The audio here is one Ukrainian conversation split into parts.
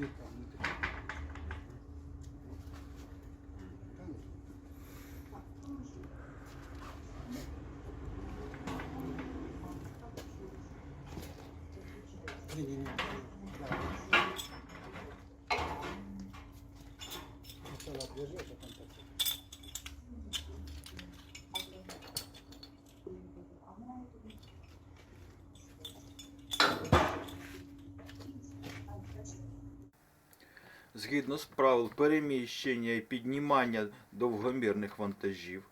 ねえねえねえ Згідно з правил переміщення і піднімання довгомірних вантажів,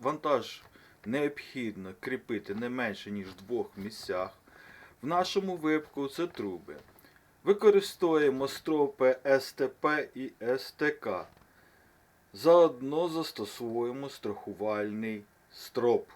вантаж необхідно кріпити не менше ніж в двох місцях. В нашому випадку це труби. Використовуємо стропи СТП і СТК. Заодно застосовуємо страхувальний строп.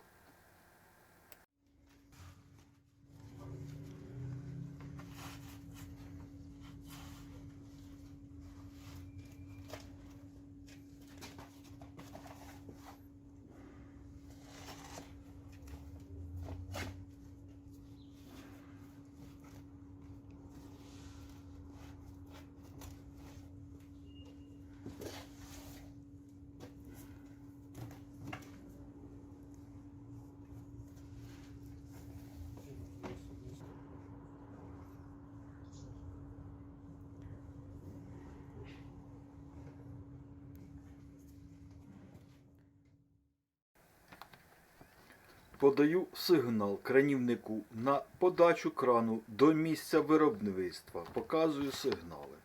Подаю сигнал кранівнику на подачу крану до місця виробництва. Показую сигнали.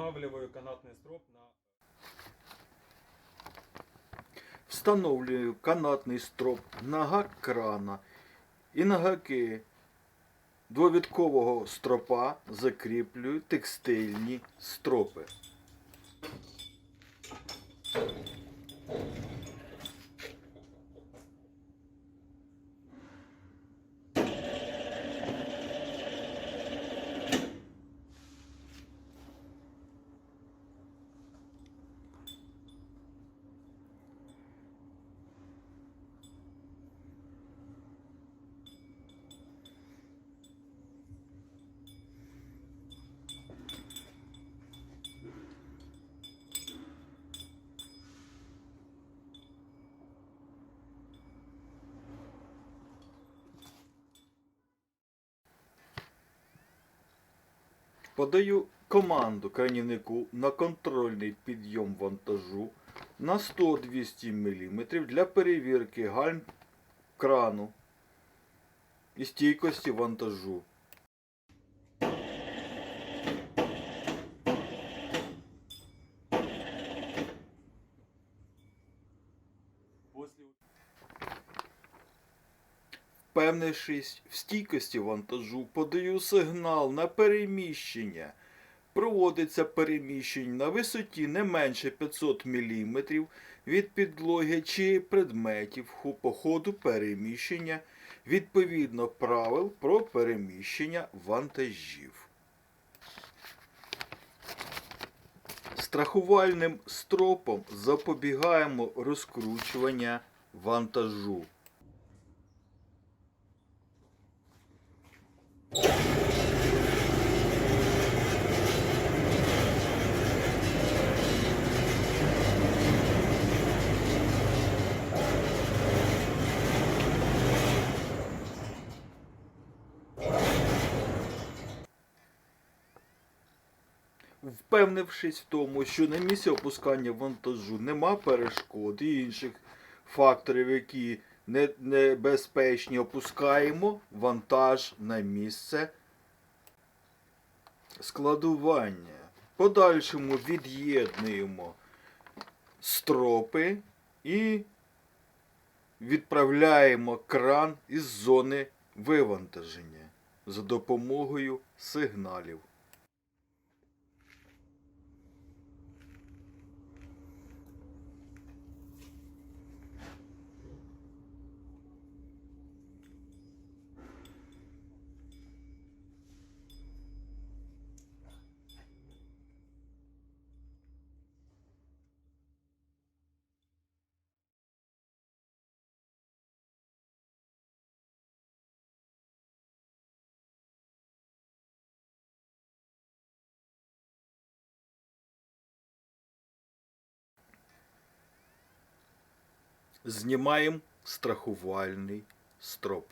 Устанавливаю канатний строп на Встановлюю канатний строп на гак крана і на гаки двовідкового стропа закріплюю текстильні стропи. Подаю команду кранівнику на контрольний підйом вантажу на 100-200 мм для перевірки гальм крану і стійкості вантажу. Впевнившись в стійкості вантажу, подаю сигнал на переміщення. Проводиться переміщення на висоті не менше 500 мм від підлоги чи предметів по ходу переміщення відповідно правил про переміщення вантажів. Страхувальним стропом запобігаємо розкручування вантажу. Впевнившись в тому, що на місці опускання вантажу нема перешкод і інших факторів, які небезпечні, опускаємо вантаж на місце складування. Подальшому від'єднуємо стропи і відправляємо кран із зони вивантаження за допомогою сигналів. Знімаємо страхувальний строп.